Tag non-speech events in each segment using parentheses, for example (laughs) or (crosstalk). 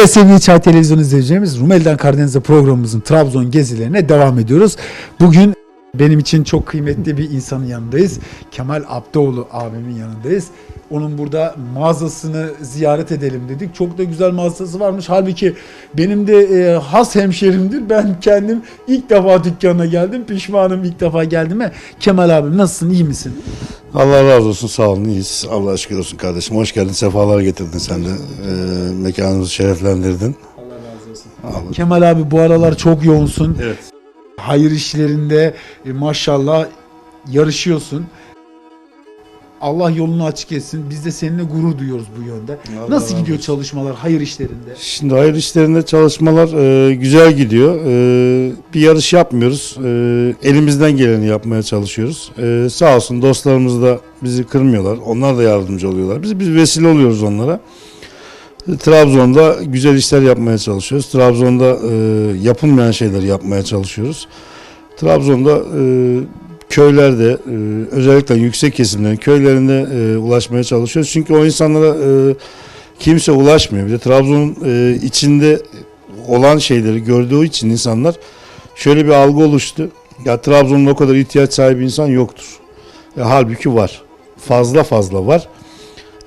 Evet sevgili Çay Televizyon izleyicilerimiz Rumeli'den Karadeniz'e programımızın Trabzon gezilerine devam ediyoruz. Bugün benim için çok kıymetli bir insanın yanındayız. Kemal Abdoğlu abimin yanındayız. Onun burada mağazasını ziyaret edelim dedik. Çok da güzel mağazası varmış. Halbuki benim de e, has hemşerimdir. Ben kendim ilk defa dükkanına geldim. Pişmanım ilk defa geldiğime. Kemal abim nasılsın? iyi misin? Allah razı olsun sağ olun iyiyiz. Allah şükür olsun kardeşim. Hoş geldin. Sefalar getirdin sen de. Ee, mekanımızı şereflendirdin. Allah razı olsun. Allah. Kemal abi bu aralar çok yoğunsun. Evet. Hayır işlerinde e, maşallah yarışıyorsun. Allah yolunu açık etsin. Biz de seninle gurur duyuyoruz bu yönde. Allah Nasıl gidiyor olsun. çalışmalar hayır işlerinde? Şimdi hayır işlerinde çalışmalar e, güzel gidiyor. E, bir yarış yapmıyoruz. E, elimizden geleni yapmaya çalışıyoruz. E, sağ olsun dostlarımız da bizi kırmıyorlar. Onlar da yardımcı oluyorlar. Biz, biz vesile oluyoruz onlara. Trabzon'da güzel işler yapmaya çalışıyoruz. Trabzon'da e, yapılmayan şeyler yapmaya çalışıyoruz. Trabzon'da e, köylerde e, özellikle yüksek kesimlerin köylerinde e, ulaşmaya çalışıyoruz. Çünkü o insanlara e, kimse ulaşmıyor. Bir de Trabzon'un e, içinde olan şeyleri gördüğü için insanlar şöyle bir algı oluştu. Ya Trabzon'un o kadar ihtiyaç sahibi insan yoktur. E, halbuki var. Fazla fazla var.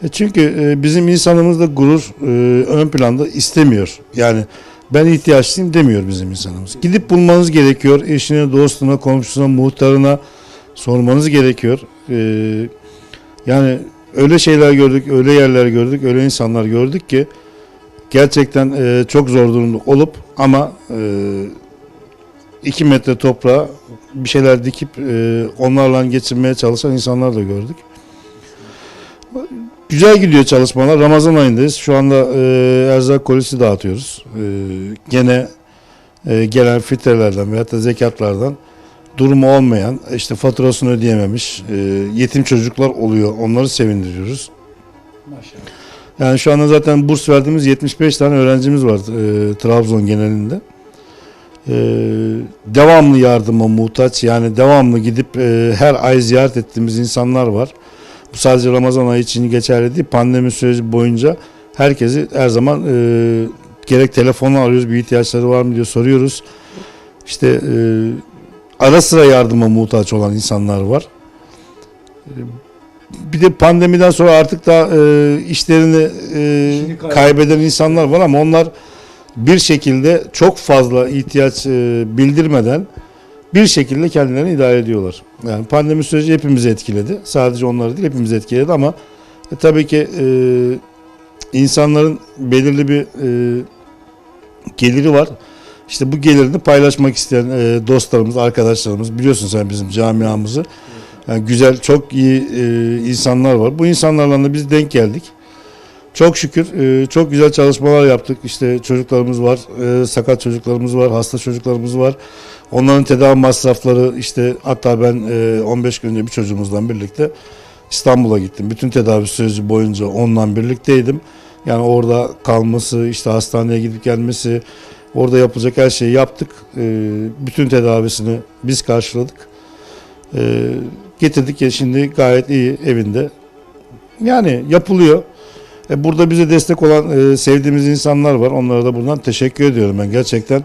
E, çünkü e, bizim insanımız da gurur e, ön planda istemiyor. Yani ben ihtiyaçlıyım demiyor bizim insanımız. Gidip bulmanız gerekiyor. Eşine, dostuna, komşusuna, muhtarına sormanız gerekiyor. Yani öyle şeyler gördük, öyle yerler gördük, öyle insanlar gördük ki gerçekten çok zor durumda olup ama iki metre toprağa bir şeyler dikip onlarla geçirmeye çalışan insanlar da gördük. Güzel gidiyor çalışmalar. Ramazan ayındayız. Şu anda e, erzak kolisi dağıtıyoruz. E, gene e, gelen fitrelerden veyahut da zekatlardan durumu olmayan, işte faturasını ödeyememiş e, yetim çocuklar oluyor. Onları sevindiriyoruz. Maşallah. Yani şu anda zaten burs verdiğimiz 75 tane öğrencimiz var e, Trabzon genelinde. E, devamlı yardıma muhtaç yani devamlı gidip e, her ay ziyaret ettiğimiz insanlar var. Bu sadece Ramazan ayı için geçerli değil. Pandemi süreci boyunca herkesi her zaman e, gerek telefonla arıyoruz bir ihtiyaçları var mı diye soruyoruz. İşte e, ara sıra yardıma muhtaç olan insanlar var. E, bir de pandemiden sonra artık da e, işlerini e, kaybeden insanlar var ama onlar bir şekilde çok fazla ihtiyaç e, bildirmeden bir şekilde kendilerini idare ediyorlar. Yani pandemi süreci hepimizi etkiledi. Sadece onları değil hepimizi etkiledi ama e, tabii ki e, insanların belirli bir e, geliri var. İşte bu gelirini paylaşmak isteyen e, dostlarımız, arkadaşlarımız biliyorsun sen bizim camiamızı. Yani güzel, çok iyi e, insanlar var. Bu insanlarla da biz denk geldik. Çok şükür e, çok güzel çalışmalar yaptık. İşte çocuklarımız var, e, sakat çocuklarımız var, hasta çocuklarımız var. Onların tedavi masrafları işte hatta ben e, 15 gün önce bir çocuğumuzla birlikte İstanbul'a gittim. Bütün tedavi süreci boyunca onunla birlikteydim. Yani orada kalması, işte hastaneye gidip gelmesi, orada yapılacak her şeyi yaptık. E, bütün tedavisini biz karşıladık. E, getirdik ya şimdi gayet iyi evinde. Yani yapılıyor. E, burada bize destek olan e, sevdiğimiz insanlar var. Onlara da buradan teşekkür ediyorum ben gerçekten.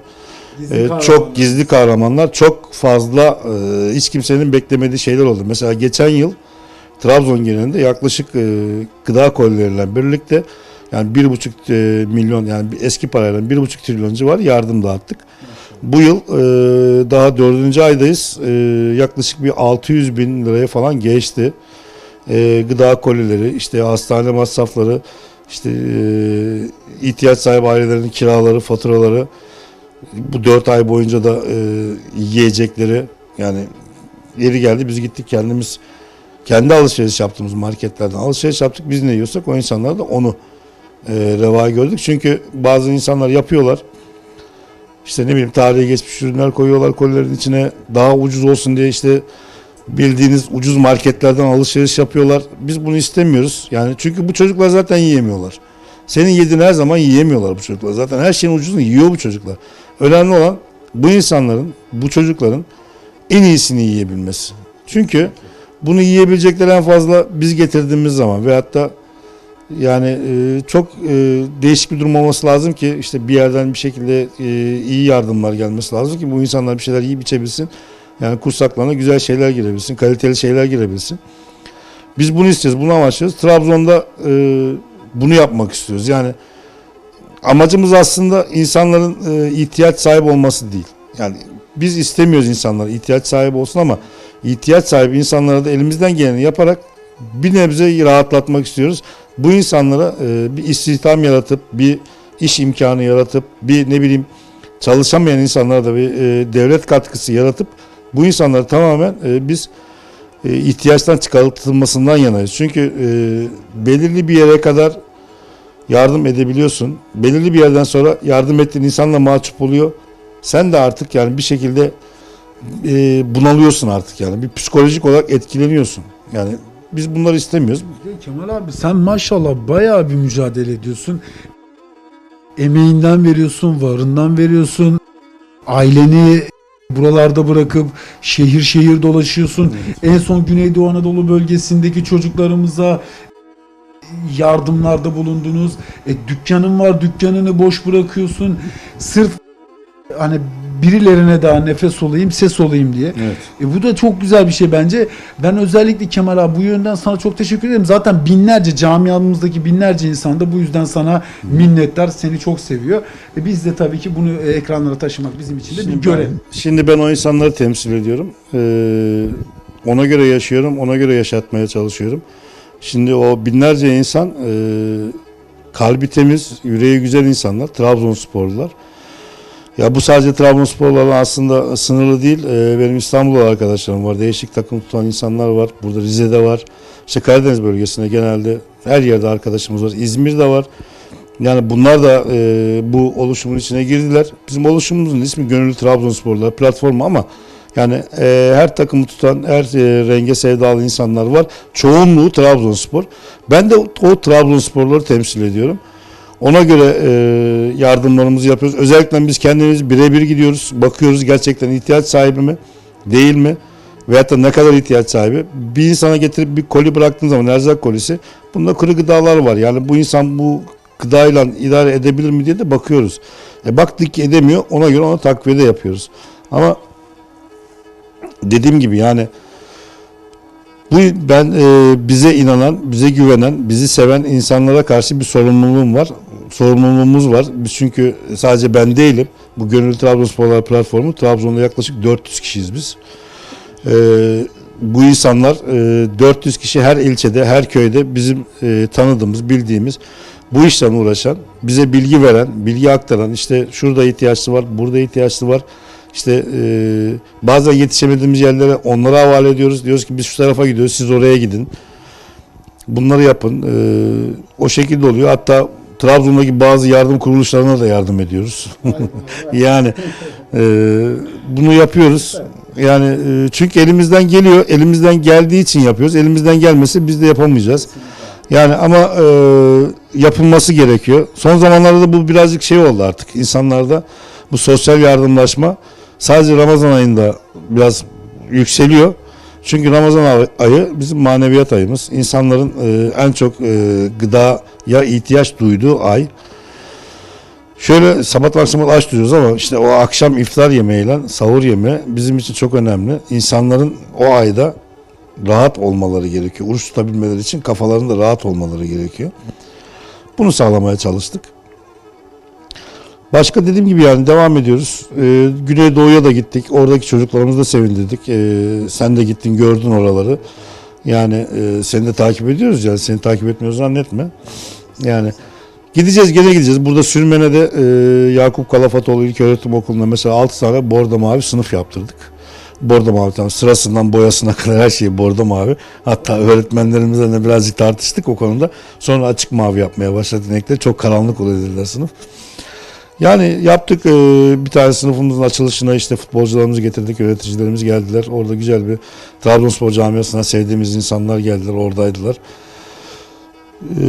Gizli kahramanlar. çok gizli kahramanlar, çok fazla e, hiç kimsenin beklemediği şeyler oldu. Mesela geçen yıl Trabzon genelinde yaklaşık e, gıda kolileriyle birlikte yani bir buçuk e, milyon yani eski parayla bir buçuk trilyon civarı yardım dağıttık. Bu yıl e, daha dördüncü aydayız. E, yaklaşık bir 600 bin liraya falan geçti. E, gıda kolileri, işte hastane masrafları, işte e, ihtiyaç sahibi ailelerin kiraları, faturaları, bu dört ay boyunca da e, yiyecekleri yani yeri geldi biz gittik kendimiz kendi alışveriş yaptığımız marketlerden alışveriş yaptık. Biz ne yiyorsak o insanlar da onu e, reva gördük. Çünkü bazı insanlar yapıyorlar. İşte ne bileyim tarihe geçmiş ürünler koyuyorlar kolilerin içine daha ucuz olsun diye işte bildiğiniz ucuz marketlerden alışveriş yapıyorlar. Biz bunu istemiyoruz. Yani çünkü bu çocuklar zaten yiyemiyorlar. Senin yediğin her zaman yiyemiyorlar bu çocuklar. Zaten her şeyin ucuzunu yiyor bu çocuklar. Önemli olan bu insanların, bu çocukların en iyisini yiyebilmesi. Çünkü bunu yiyebilecekleri en fazla biz getirdiğimiz zaman veyahut da Yani e, çok e, değişik bir durum olması lazım ki işte bir yerden bir şekilde e, iyi yardımlar gelmesi lazım ki bu insanlar bir şeyler yiyip içebilsin. Yani kursaklarına güzel şeyler girebilsin, kaliteli şeyler girebilsin. Biz bunu istiyoruz, bunu amaçlıyoruz. Trabzon'da e, bunu yapmak istiyoruz. Yani amacımız aslında insanların e, ihtiyaç sahibi olması değil. Yani biz istemiyoruz insanlar ihtiyaç sahibi olsun ama ihtiyaç sahibi insanlara da elimizden geleni yaparak bir nebze rahatlatmak istiyoruz. Bu insanlara e, bir istihdam yaratıp, bir iş imkanı yaratıp, bir ne bileyim çalışamayan insanlara da bir e, devlet katkısı yaratıp bu insanları tamamen e, biz e, ihtiyaçtan çıkartılmasından yanayız. Çünkü e, belirli bir yere kadar yardım edebiliyorsun. Belirli bir yerden sonra yardım ettiğin insanla mahcup oluyor. Sen de artık yani bir şekilde e, bunalıyorsun artık yani. Bir psikolojik olarak etkileniyorsun. Yani biz bunları istemiyoruz. Kemal abi sen maşallah bayağı bir mücadele ediyorsun. Emeğinden veriyorsun, varından veriyorsun. Aileni buralarda bırakıp şehir şehir dolaşıyorsun. En son Güneydoğu Anadolu bölgesindeki çocuklarımıza yardımlarda bulundunuz. E, dükkanın var, dükkanını boş bırakıyorsun. Sırf hani birilerine daha nefes olayım, ses olayım diye. Evet. E bu da çok güzel bir şey bence. Ben özellikle Kemal abi bu yönden sana çok teşekkür ederim. Zaten binlerce camiamızdaki binlerce insan da bu yüzden sana minnettar, seni çok seviyor. E biz de tabii ki bunu e, ekranlara taşımak bizim için de bir görev. ben, şimdi ben o insanları temsil ediyorum. Ee, ona göre yaşıyorum, ona göre yaşatmaya çalışıyorum. Şimdi o binlerce insan e, kalbi temiz, yüreği güzel insanlar, Trabzonsporlular. Ya bu sadece Trabzonsporlarla aslında sınırlı değil. Ee, benim İstanbul'da arkadaşlarım var. Değişik takım tutan insanlar var. Burada Rize'de var. İşte Karadeniz bölgesinde genelde her yerde arkadaşımız var. İzmir'de var. Yani bunlar da e, bu oluşumun içine girdiler. Bizim oluşumumuzun ismi Gönüllü Trabzonsporlar platformu ama yani e, her takımı tutan, her e, renge sevdalı insanlar var. Çoğunluğu Trabzonspor. Ben de o, o Trabzonsporları temsil ediyorum. Ona göre e, yardımlarımızı yapıyoruz. Özellikle biz kendimiz birebir gidiyoruz. Bakıyoruz gerçekten ihtiyaç sahibi mi, değil mi? Veyahut da ne kadar ihtiyaç sahibi. Bir insana getirip bir koli bıraktığın zaman erzak kolisi. Bunda kuru gıdalar var. Yani bu insan bu gıdayla idare edebilir mi diye de bakıyoruz. E baktık ki edemiyor. Ona göre ona takviye de yapıyoruz. Ama dediğim gibi yani bu ben e, bize inanan, bize güvenen, bizi seven insanlara karşı bir sorumluluğum var. Sorumluluğumuz var. Biz çünkü sadece ben değilim. Bu Gönüllü Trabzonsporlar platformu Trabzon'da yaklaşık 400 kişiyiz biz. E, bu insanlar e, 400 kişi her ilçede, her köyde bizim e, tanıdığımız, bildiğimiz bu işle uğraşan, bize bilgi veren, bilgi aktaran, işte şurada ihtiyaçlı var, burada ihtiyaçlı var. İşte e, bazen yetişemediğimiz yerlere onlara havale ediyoruz. Diyoruz ki biz şu tarafa gidiyoruz, siz oraya gidin. Bunları yapın. E, o şekilde oluyor. Hatta Trabzon'daki bazı yardım kuruluşlarına da yardım ediyoruz. (laughs) yani e, bunu yapıyoruz. Yani e, çünkü elimizden geliyor. Elimizden geldiği için yapıyoruz. Elimizden gelmesi biz de yapamayacağız. Yani ama e, yapılması gerekiyor. Son zamanlarda da bu birazcık şey oldu artık insanlarda. Bu sosyal yardımlaşma sadece Ramazan ayında biraz yükseliyor. Çünkü Ramazan ay- ayı bizim maneviyat ayımız. İnsanların e, en çok e, gıdaya ihtiyaç duyduğu ay. Şöyle sabah akşam aç duruyoruz ama işte o akşam iftar yemeğiyle sahur yemeği bizim için çok önemli. İnsanların o ayda rahat olmaları gerekiyor. Oruç tutabilmeleri için kafalarında rahat olmaları gerekiyor. Bunu sağlamaya çalıştık. Başka dediğim gibi yani devam ediyoruz. Ee, Güneydoğu'ya da gittik. Oradaki çocuklarımızı da sevindirdik. Ee, sen de gittin gördün oraları. Yani e, seni de takip ediyoruz yani seni takip etmiyoruz zannetme. Yani gideceğiz gene gideceğiz. Burada Sürmene'de e, Yakup Kalafatoğlu İlköğretim Okulu'nda mesela 6 tane bordo mavi sınıf yaptırdık. Bordo mavi tam sırasından boyasına (laughs) kadar her şey bordo mavi. Hatta öğretmenlerimizle de birazcık tartıştık o konuda. Sonra açık mavi yapmaya başladı inekleri. Çok karanlık oluyor dediler sınıf. Yani yaptık e, bir tane sınıfımızın açılışına işte futbolcularımızı getirdik, yöneticilerimiz geldiler. Orada güzel bir Trabzonspor camiasına sevdiğimiz insanlar geldiler, oradaydılar. E,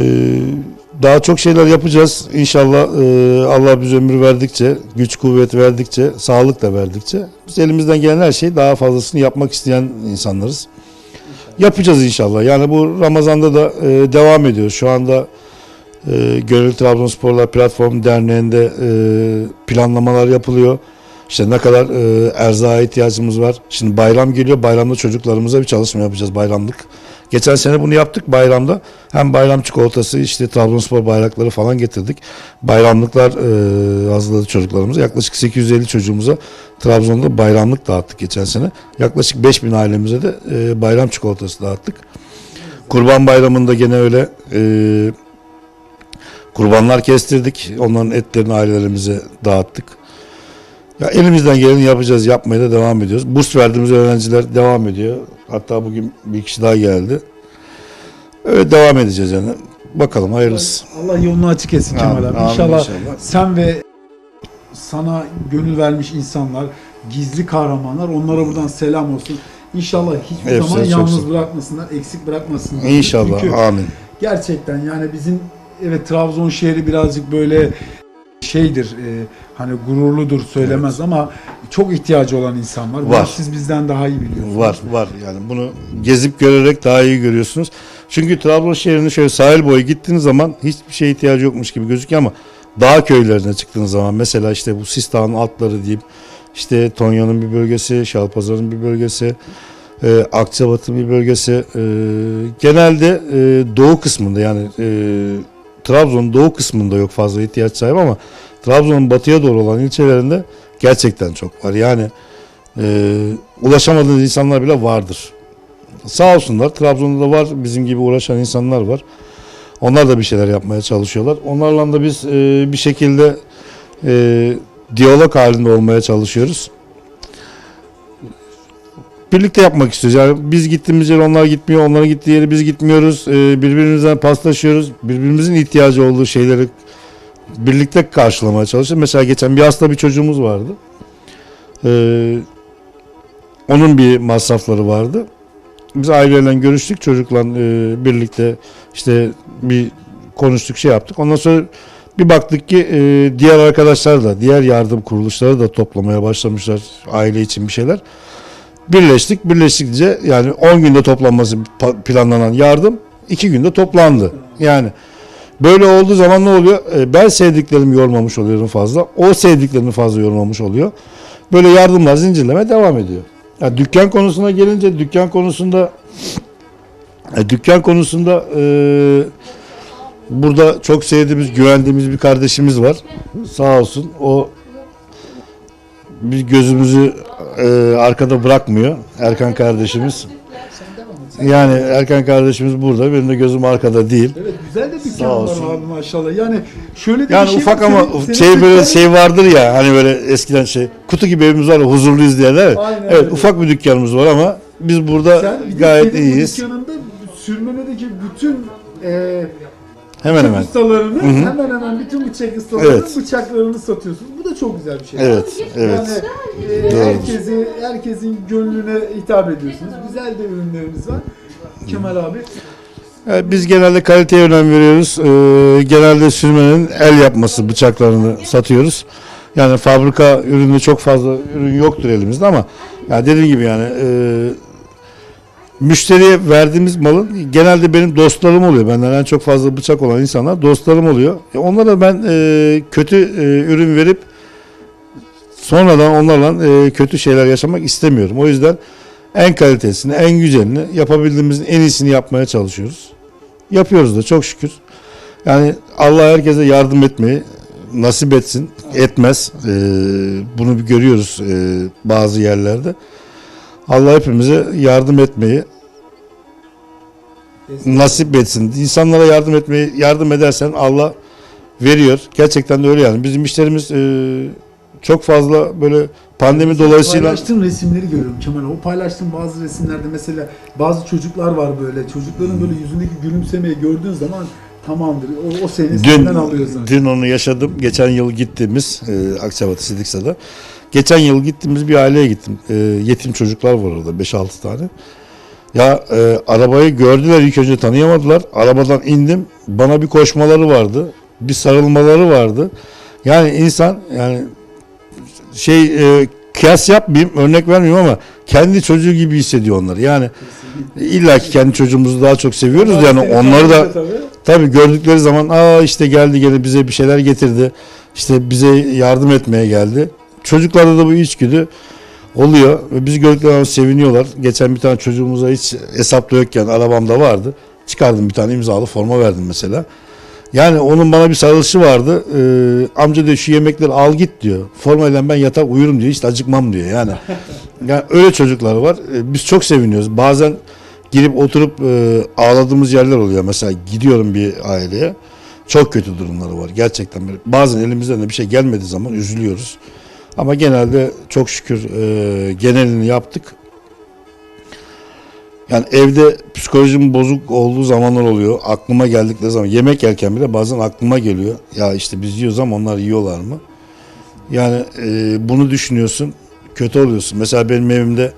daha çok şeyler yapacağız. İnşallah e, Allah bize ömür verdikçe, güç kuvvet verdikçe, sağlık da verdikçe biz elimizden gelen her şeyi daha fazlasını yapmak isteyen insanlarız. Yapacağız inşallah. Yani bu Ramazan'da da devam ediyor. Şu anda E, Gönül Trabzonsporlar Platform Derneği'nde e, planlamalar yapılıyor. İşte ne kadar e, erzağa ihtiyacımız var. Şimdi bayram geliyor. Bayramda çocuklarımıza bir çalışma yapacağız bayramlık. Geçen sene bunu yaptık bayramda. Hem bayram çikolatası işte Trabzonspor bayrakları falan getirdik. Bayramlıklar e, hazırladı çocuklarımıza. Yaklaşık 850 çocuğumuza Trabzon'da bayramlık dağıttık geçen sene. Yaklaşık 5000 ailemize de e, bayram çikolatası dağıttık. Kurban bayramında gene öyle e, kurbanlar kestirdik. Onların etlerini ailelerimize dağıttık. Ya elimizden geleni yapacağız, yapmaya da devam ediyoruz. Burs verdiğimiz öğrenciler devam ediyor. Hatta bugün bir kişi daha geldi. Öyle devam edeceğiz yani. Bakalım hayırlısı. Allah yolunu açık etsin Kemal Amin, abi. amin İnşallah, inşallah. sen ve sana gönül vermiş insanlar, gizli kahramanlar onlara buradan selam olsun. İnşallah hiçbir Hepsine zaman çok yalnız bırakmasınlar, eksik bırakmasınlar. İnşallah. Çünkü Amin. gerçekten yani bizim evet Trabzon şehri birazcık böyle şeydir e, hani gururludur söylemez ama çok ihtiyacı olan insan var. Bunu Var. Siz bizden daha iyi biliyorsunuz. Var var yani bunu gezip görerek daha iyi görüyorsunuz. Çünkü Trabzon şehrine şöyle sahil boyu gittiğiniz zaman hiçbir şeye ihtiyacı yokmuş gibi gözüküyor ama dağ köylerine çıktığınız zaman mesela işte bu Sistağ'ın altları diyeyim işte Tonya'nın bir bölgesi, Şalpazarı'nın bir bölgesi, e, Akçabat'ın bir bölgesi e, genelde e, doğu kısmında yani e, Trabzon'un doğu kısmında yok fazla ihtiyaç sahibi ama Trabzon'un batıya doğru olan ilçelerinde gerçekten çok var. Yani e, ulaşamadığınız insanlar bile vardır. Sağ olsunlar Trabzon'da da var bizim gibi uğraşan insanlar var. Onlar da bir şeyler yapmaya çalışıyorlar. Onlarla da biz e, bir şekilde e, diyalog halinde olmaya çalışıyoruz. Birlikte yapmak istiyoruz. Yani biz gittiğimiz yere onlar gitmiyor, onların gittiği yere biz gitmiyoruz. E, birbirimizden paslaşıyoruz. Birbirimizin ihtiyacı olduğu şeyleri birlikte karşılamaya çalışıyoruz. Mesela geçen bir hasta bir çocuğumuz vardı. Ee, onun bir masrafları vardı. Biz aileyle görüştük çocukla e, birlikte işte bir konuştuk şey yaptık. Ondan sonra bir baktık ki e, diğer arkadaşlar da diğer yardım kuruluşları da toplamaya başlamışlar aile için bir şeyler. Birleştik. Birleştikçe yani 10 günde toplanması planlanan yardım 2 günde toplandı. Yani Böyle olduğu zaman ne oluyor? E, Ben sevdiklerimi yormamış oluyorum fazla. O sevdiklerini fazla yormamış oluyor. Böyle yardımlar zincirleme devam ediyor. Ya dükkan konusuna gelince dükkan konusunda e, dükkan konusunda e, burada çok sevdiğimiz, güvendiğimiz bir kardeşimiz var. Sağ olsun. O bir gözümüzü e, arkada bırakmıyor. Erkan kardeşimiz. Yani Erkan kardeşimiz burada. Benim de gözüm arkada değil. Evet güzel de dükkan var abi maşallah. Yani şöyle de Yani bir şey ufak var. ama Senin- senin şey böyle dükkanın- şey vardır ya hani böyle eskiden şey kutu gibi evimiz var huzurluyuz diye değil mi? Aynen evet öyle. ufak bir dükkanımız var ama biz burada Sen gayet senin iyiyiz. dükkanında sürmenedeki bütün e, Hemen hemen. ustalarını hı. hemen hemen bütün bıçak ustalarının Evet. bıçaklarını satıyorsunuz. Bu da çok güzel bir şey. Evet, evet. Yani e, Doğrudur. herkesi herkesin gönlüne hitap ediyorsunuz. Güzel de ürünleriniz var. Kemal abi. Evet, biz genelde kaliteye önem veriyoruz. Ee, genelde sürmenin el yapması bıçaklarını satıyoruz. Yani fabrika ürünü çok fazla ürün yoktur elimizde ama ya dediğim gibi yani e, müşteriye verdiğimiz malın genelde benim dostlarım oluyor. Benden en çok fazla bıçak olan insanlar dostlarım oluyor. E, onlara ben e, kötü e, ürün verip sonradan onlarla e, kötü şeyler yaşamak istemiyorum. O yüzden en kalitesini, en güzelini, yapabildiğimizin en iyisini yapmaya çalışıyoruz. Yapıyoruz da çok şükür. Yani Allah herkese yardım etmeyi nasip etsin. Etmez. Ee, bunu görüyoruz ee, bazı yerlerde. Allah hepimize yardım etmeyi nasip etsin. İnsanlara yardım etmeyi yardım edersen Allah veriyor. Gerçekten de öyle yani. Bizim işlerimiz ee, çok fazla böyle pandemi dolayısıyla Paylaştığın resimleri görüyorum Kemal. O paylaştığın bazı resimlerde mesela bazı çocuklar var böyle. Çocukların böyle yüzündeki gülümsemeyi gördüğün zaman tamamdır. O, o seni Dün, senden alıyor zaten. dün onu yaşadım. Geçen yıl gittiğimiz e, Akçabat Sidiksa'da. Geçen yıl gittiğimiz bir aileye gittim. E, yetim çocuklar var orada 5-6 tane. Ya e, arabayı gördüler ilk önce tanıyamadılar. Arabadan indim. Bana bir koşmaları vardı. Bir sarılmaları vardı. Yani insan yani şey e, kıyas yapmayayım, örnek vermeyeyim ama kendi çocuğu gibi hissediyor onları. Yani illa ki kendi çocuğumuzu daha çok seviyoruz yani onları da tabii gördükleri zaman aa işte geldi gene bize bir şeyler getirdi. İşte bize yardım etmeye geldi. Çocuklarda da bu içgüdü oluyor ve bizi gördükleri zaman seviniyorlar. Geçen bir tane çocuğumuza hiç hesapta yokken arabamda vardı. Çıkardım bir tane imzalı forma verdim mesela. Yani onun bana bir sarılışı vardı. Ee, amca diyor şu yemekleri al git diyor. Formayla ben yatar uyurum diyor. Hiç acıkmam diyor. Yani, (laughs) yani öyle çocuklar var. Ee, biz çok seviniyoruz. Bazen girip oturup e, ağladığımız yerler oluyor. Mesela gidiyorum bir aileye. Çok kötü durumları var. Gerçekten. Bazen elimizden de bir şey gelmediği zaman üzülüyoruz. Ama genelde çok şükür e, genelini yaptık. Yani evde psikolojim bozuk olduğu zamanlar oluyor. Aklıma geldikleri zaman yemek yerken bile bazen aklıma geliyor. Ya işte biz yiyoruz ama onlar yiyorlar mı? Yani e, bunu düşünüyorsun. Kötü oluyorsun. Mesela benim evimde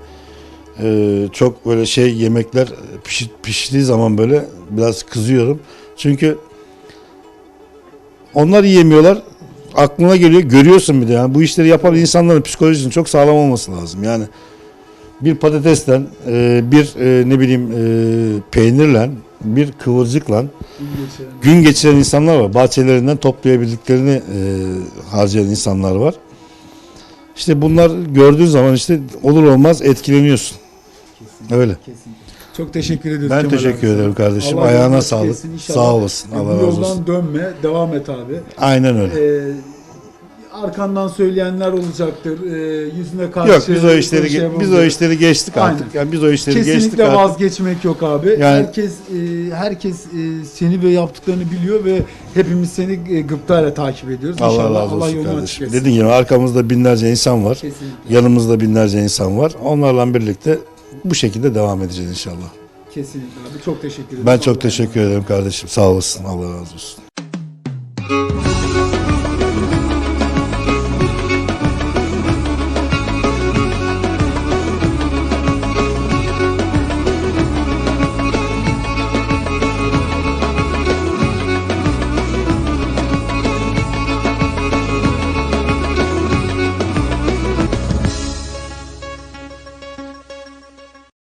e, çok böyle şey yemekler piş, piştiği zaman böyle biraz kızıyorum. Çünkü onlar yiyemiyorlar. Aklına geliyor. Görüyorsun bir de. Yani bu işleri yapan insanların psikolojisinin çok sağlam olması lazım. Yani bir patatesten, e, bir e, ne bileyim e, peynirle, bir kıvırcıkla gün geçiren insanlar var. Bahçelerinden toplayabildiklerini e, harcayan insanlar var. İşte bunlar gördüğün zaman işte olur olmaz etkileniyorsun. Öyle. Çok teşekkür ediyoruz. Ben Kemal teşekkür abi. ederim kardeşim. Allah Ayağına sağlık. Sağ olasın. Allah razı yoldan olsun. dönme, devam et abi. Aynen öyle. Ee, arkandan söyleyenler olacaktır. Ee, yüzüne karşı Yok biz o işleri şey biz o işleri geçtik Aynen. artık. Yani biz o işleri geçtik Kesinlikle artık. vazgeçmek yok abi. Yani- herkes e, herkes e, seni ve yaptıklarını biliyor ve hepimiz seni e, gıptayla takip ediyoruz. Allah İnşallah razı Allah olsun yolunu açık kardeşim. Dediğim gibi arkamızda binlerce insan var. Kesinlikle. Yanımızda binlerce insan var. Onlarla birlikte bu şekilde devam edeceğiz inşallah. Kesinlikle abi çok teşekkür ederim. Ben çok teşekkür ederim kardeşim sağ olasın Allah razı olsun.